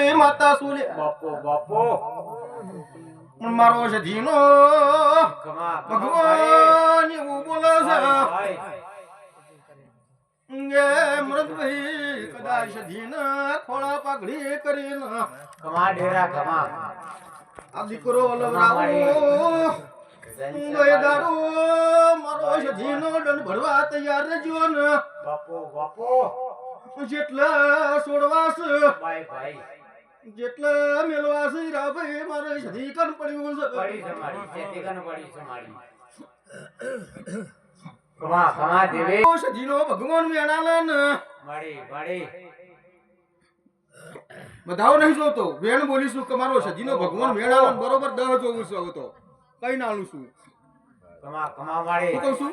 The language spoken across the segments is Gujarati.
એ માતા સુલે બાપો બાપો. પણ મારો છે ધીનો. ભગવાન એવું બોલે છે. ભાઈ કે મૃતભાઈ કદાચ ધીના ખોળા પાઘડી કરીને. કમા ડેરા કમા આ દીકરો લવરાવો. ગયે મારો છે ધીનો દંડ ભરવા તૈયાર રહેજો ને. બાપો બાપો. જેટલા છોડવા ભાઈ ભાઈ જેટલા મેલવા છે રા ભાઈ મારે સધી કન પડ્યું પડી છે છે મારી કન પડી છે મારી. કમા કમા દેવી. સધીનો ભગવાન વેણાલે ને. મળી મળી બધાઓ નહીં જોતો. વેણ બોલીશું કે મારો સધીનો ભગવાન વેણાલે બરોબર દહ જોવું છે હવે તો. કઈ નાલું છું? કમા કમા શું કહું છું?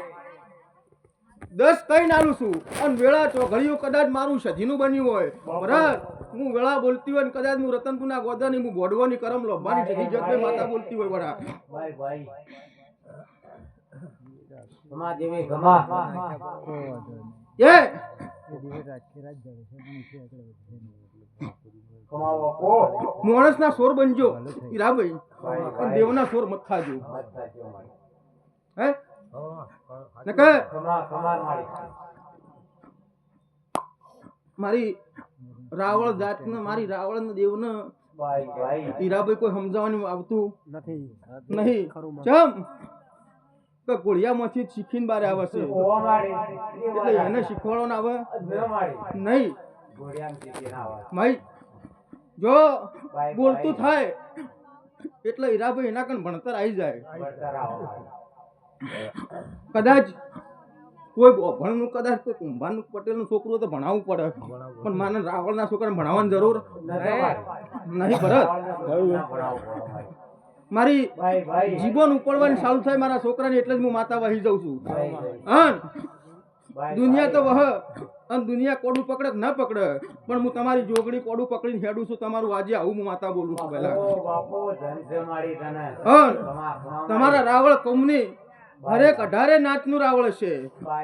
દસ કઈ નાલું છું? અને વેળા ચોઘડીઓ કદાચ મારું સધીનું બન્યું હોય. બરાબર? હું વેળા બોલતી હોય ને કદાચ હું રતનપુરના ગોદાની હું ગોડવાની કરમ લોભાની જતી જગત માતા બોલતી હોય વડા. ભાઈ દેવી એ! બાપો માણસના સોર બનજો. હીરાભાઈ પણ દેવના સોર મત ખાજો. હે? મારી રાવળ જાતને મારી રાવળ દેવને દેવ ભાઈ. હીરાભાઈ કોઈ સમજાવવાનું આવતું નથી. નહીં ચમ! કે ઘોડિયામાંથી જ શીખીને બારે આવે છે. એટલે એને શીખવાડો ને આવે? નહીં. ભાઈ જો બોલતું થાય એટલે હીરાભાઈ એના કણ ભણતર આવી જાય કદાચ કોઈ અભણનું કદાચ કોઈ કુંભારનું પટેલનું છોકરું તો ભણાવવું પડે. પણ માને રાવળના છોકરાને ભણાવવાની જરૂર નહીં. ભરત. મારી જીવન ઉપડવાની ચાલુ થાય મારા છોકરાને એટલે જ હું માતા વહી જાઉં છું. હા દુનિયા તો વહ. અને દુનિયા કોડું પકડે ના પકડે. પણ હું તમારી જોગડી કોડું પકડીને હેડું છું. તમારું આજે આવું હું માતા બોલું છું પહેલા. તમારા રાવળ કમની હરેક અઢારે નાચનું રાવળ છે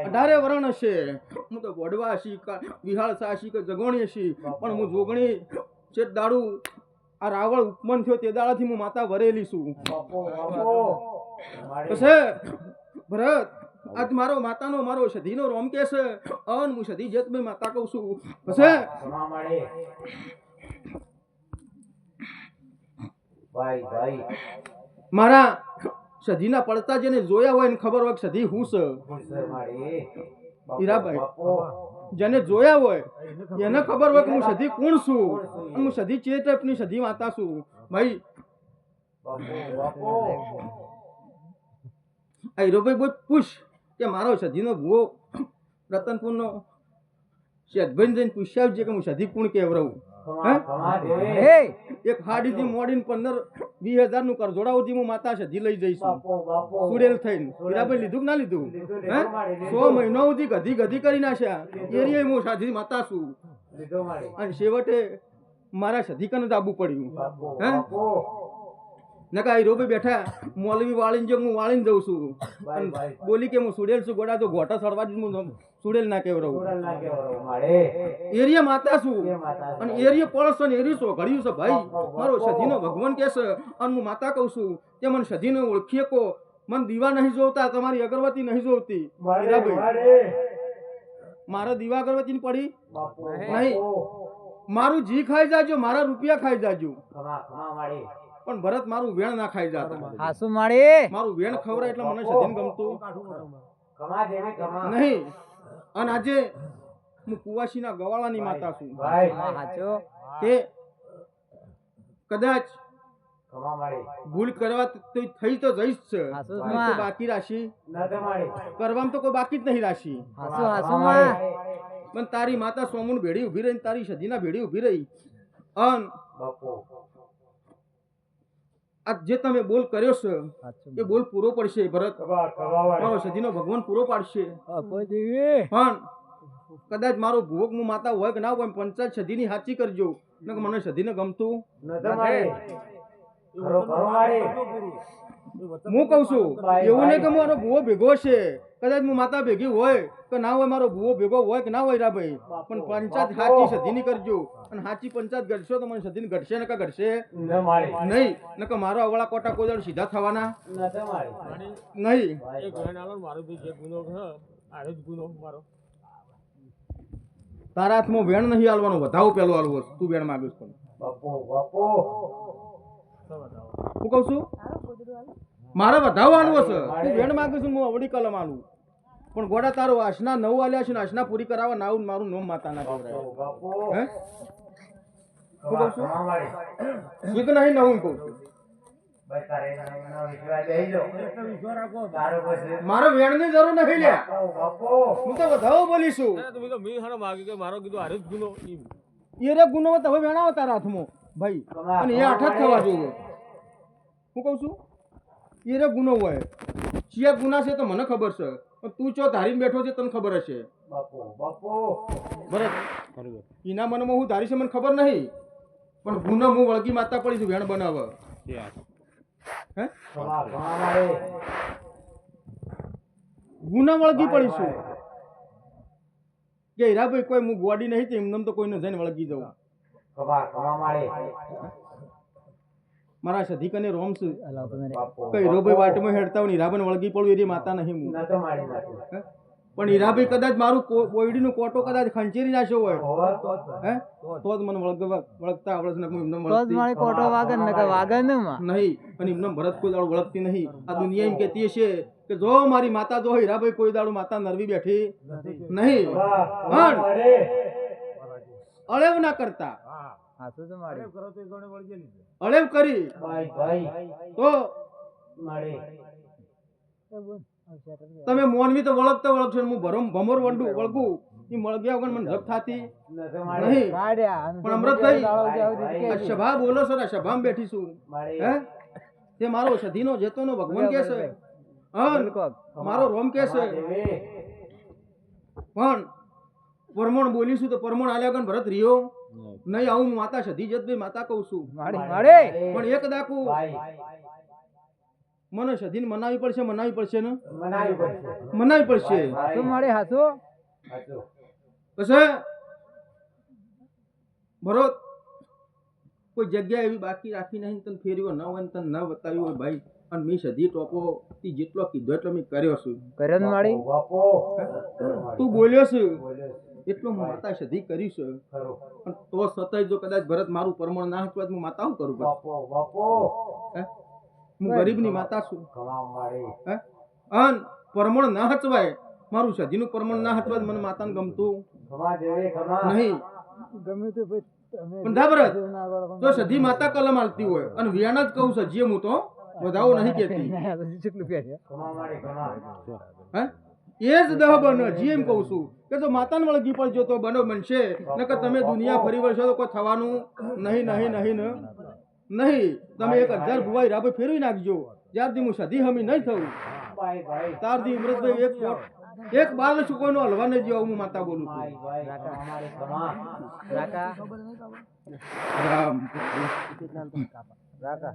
અઢારે વરણ છે હું તો વડવા છી વિહાળ સાશી કે જગોણી છી પણ હું જોગણી છે દાડુ આ રાવળ ઉપમન થયો તે દાડાથી હું માતા વરેલી છું. ભરત આજ મારો માતાનો મારો સધીનો રોમ કે છે? અન હું સધી મેં માતા કહું છું. પછી ભાઈ ભાઈ. મારા સધીના પડતા જેને જોયા હોય એને ખબર હોય કે સધી હું છે. હીરાભાઈ. જેને જોયા હોય એને ખબર હોય કે હું સધી કોણ છું? હું સધી ચે ટાઈપની સધી માતા છું. ભાઈ આ હીરોભાઈ બહુ પૂછ કે મારો સધીનો ભૂવો રતનપુરનો શેઠભાઈ જઈને પૂછ્યા આવજે કે હું સધી કોણ કેવરાવું દેવી એક હાડીથી મોડીને પંદર વીસ હજારનું કર જોડાવતી હું માતા સધી લઈ જઈશું. સુડેલ થઈને. હીરાભાઈ લીધું કે ના લીધું? હે. સો મહિનો સુધી ગધી ગધી કરી નાખ્યા. એરિયે હું સાધી માતા છું. અને છેવટે મારા સધી કને જ પડ્યું હે? નકા રોબે બેઠા મોલવી વાળીને જો હું વાળીને જઉં છું. અને બોલી કે હું સુડેલ છું ગોડા તો ગોટા સડવા જ હું સુડેલ ના કેવરો એરિયા માતા છું. એ માતા છે. અને એરિયા પડશો ને એરિયો છો ઘડ્યું છે ભાઈ? મારો સધીનો ભગવાન કે છે અને હું માતા કહું છું. કે મને સધીને ઓળખીએ કો. મને દીવા નહીં જોવતા તમારી અગરબત્તી નહીં જોતી મારે હીરાભાઈ મારે. મારા દીવા અગરબત્તી ની પડી નહીં. મારું જી ખાઈ જાજો મારા રૂપિયા ખાઈ જાજો. પણ ભરત મારું વેણ ના ખાઈ જાતા. હાસુ મારું. વેણ ખવડાય એટલે મને સધીન ગમતું. કમા નહીં. અને આજે હું કુવાસીના ગવાળાની માતા છું. કે કદાચ ભૂલ કરવા તો થઈ તો જઈશ છે બાકી રાશી. કરવામાં તો કોઈ બાકી જ નહીં રાશી. પણ તારી માતા સોમુન ભેડી ઊભી રહી તારી સદીના ભેડી ઊભી રહી. અન આ જે તમે બોલ કર્યો છે એ બોલ. પૂરો પડશે ભરત. મારો સધીનો ભગવાન પૂરો પાડશે. પણ કદાચ મારો ભોગ હું માતા હોય કે ના હોય પંચાયત સધીની સાચી કરજો. મને સધીને ગમતું મારી. હું કઉ છું એવું નહીં કે મારો ભૂવો ભેગો છે. કદાચ હું માતા ભેગી હોય કે ના હોય મારો ભૂવો ભેગો હોય કે ના હોય રા ભાઈ. પણ પંચાયત સાચી સધીની કરજો. અને સાચી પંચાયત ઘટશો તો મને સધીની ઘટશે ને કે ઘટશે. ન ને કે મારો અવળા કોટા કોઈ સીધા થવાના. નહીં. મારો જે ગુનો છે ગુનો મારો. તારા હાથમાં વેણ નહીં હાલવાનો વધાવો પેલો હાલવો તું વેણ માગ્યો પણ બાપુ બાપુ. હું કહું છું? મારે વધાવવાનું હશે. છે તું વેણ છું હું અવડી કલમ આનું પણ ગોડા તારો આશના નવ આલ્યા છે ને આશના પૂરી કરાવવા નાવું આવું મારું નોમ માતા ના કહેવાય બાપુ. હે? ખમા ખમા માડી નહીં નવું કહું છું. મારે વેણની જરૂર નથી બાપુ હું તો વધાવો બોલીશું તો માગી મારો કીધું આરો જ ગુનો એ ગુનો તમે વેણાવો તારા હાથમાં. ભાઈ અને એ આઠ જ થવા જોઈએ. હું કહું છું એ રે ગુનો હોય. શિયા ગુના છે તો મને ખબર છે. પણ તું ચો ધારીને બેઠો છે તને ખબર હશે. બાપુ બાપુ. બરાબર. એના મનમાં હું ધારી છે મને ખબર નહીં. પણ ગુનો હું વળગી માતા પડી છું વેણ બનાવવા. હે? ગુના વળગી પડીશું કે હીરાભાઈ કોઈ હું ગોડી નહીં તો એમને તો કોઈને જઈને વળગી જાઉં. મારા. સધિક અને રોમ છે કઈ હીરોભાઈ વાટમાં હેડતા હોય ને વળગી પડું એરી માતા નહીં હું. તો? પણ હીરાભાઈ કદાચ મારું કોયડીનો કોટો કદાચ ખંચેરી નાખ્યો હોય. તો હે? તો જ મને વળગવા વળગતા આવડે છે એમને તો જ વળગતી. મારી કોટો વાગન ને કે વાગન ને માં નહીં અને એમને ભરત કોઈ દાડો વળગતી નહીં. આ દુનિયા એમ કહેતી હશે કે જો મારી માતા જો હીરાભાઈ કોઈ દાડો માતા નરવી બેઠી નહીં. પણ અળેવ ના કરતા. તો અળેવ કરી. ભાઈ ભાઈ તો તમે મોનવી તો વળગતા વળગશો ને હું ભરમ ભમર વંડું વળગું. એ મળગ્યા વગર મને જપ થાતી. નહીં. પણ અમૃતભાઈ સભા બોલો સર બેઠીશું સભામાં બેઠી છું હે? તે મારો સધીનો જેતોનો ભગવાન કે છે મારો રોમ કે છે પણ પરમણ બોલીશું તો પરમણ આલ્યા વગર ભરત રહ્યો. નહીં આવું હું માતા સધી જત માતા કહું છું. પણ એક દાખવું મને સધીને મનાવી પડશે મનાવી પડશે ને? મનાવી પડશે. મનાવી પડશે. મારી હાસુ પછી ભરત કોઈ જગ્યા એવી બાકી રાખી નહીં તને ફેર્યો ન હોય ને તને ન બતાવ્યું હોય ભાઈ. અને મેં સધી ટોપો તી જેટલો કીધો એટલો મેં કર્યો છું. કર્યો મારી? તું બોલ્યો છે. બોલ્યો એટલો હું માતા સધી કરી છે પણ તો સતય જો કદાચ ભરત મારું પરમણ ના હતું હું માતા હું કરું પછી? બાપુ બાપુ. હું? ગરીબની માતા છું. હે? અન પરમણ ના હચવાય. મારું સધીનું પરમણ ના હચવાય મને માતાને ગમતું. નહીં. ગમે તે પણ ધા ભરત. ના જો સધી માતા કલમ હાલતી હોય. અને વ્યાણ જ કહું સજીએ હું તો. વધાવો નહીં કેતી હે? એ જ દહ બનો જી એમ કહું છું કે જો માતાને વળગી પડજો તો બનો બનશે. નકર તમે દુનિયા ફરી વળશો તો કોઈ થવાનું નહીં નહીં નહીં ને નહીં તમે એક હજાર ભુવાઈ રાબે ફેરવી નાખજો. જ્યારથી હું સધી હમી નહીં થવું તારથી ભાઈ ઇમરતભાઈ એક કોટ એક બાર છોકરો કોઈનો હલવા નહીં જેવા હું માતા બોલું છું. રાકા રાકા.